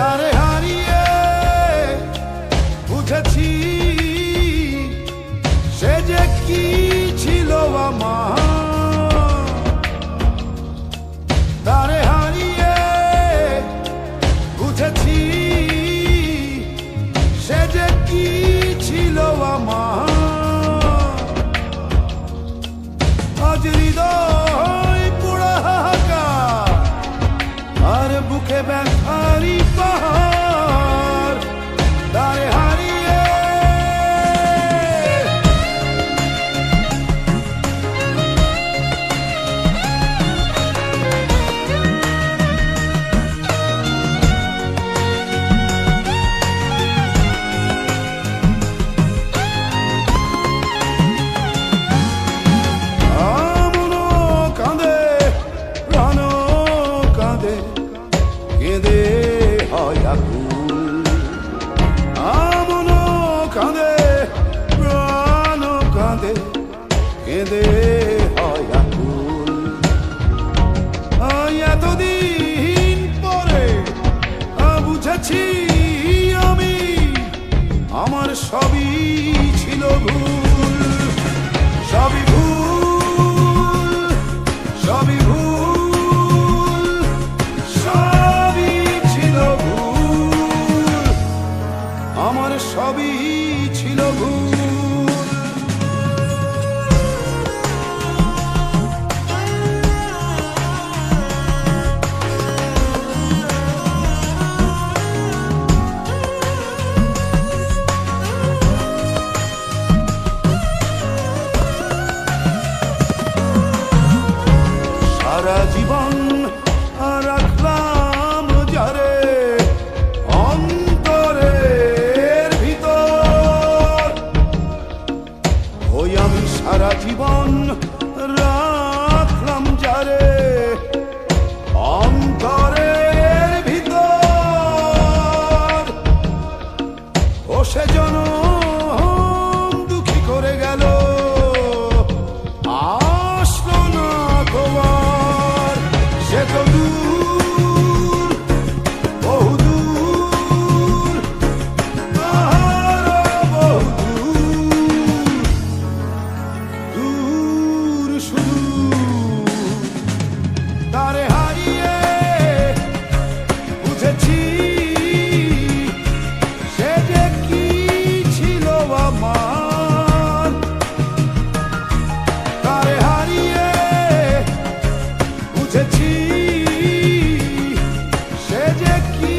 তারে হারিয়ে বুঝেছি কি ছিল আমার। তারে হারিয়ে বুঝেছি কি ছিল আমার। আজ হৃদয় পুরা আর বুকে ব্যথারি কেঁদে আকুল আমনো কাঁদে প্রাণ কাঁদে, কেঁদে এতদিন পরে বুঝেছি আমি, আমার সবই ছিল ভুল, সবই ভুল। আমার সবই ছিল ভুল সারা জীবন like you.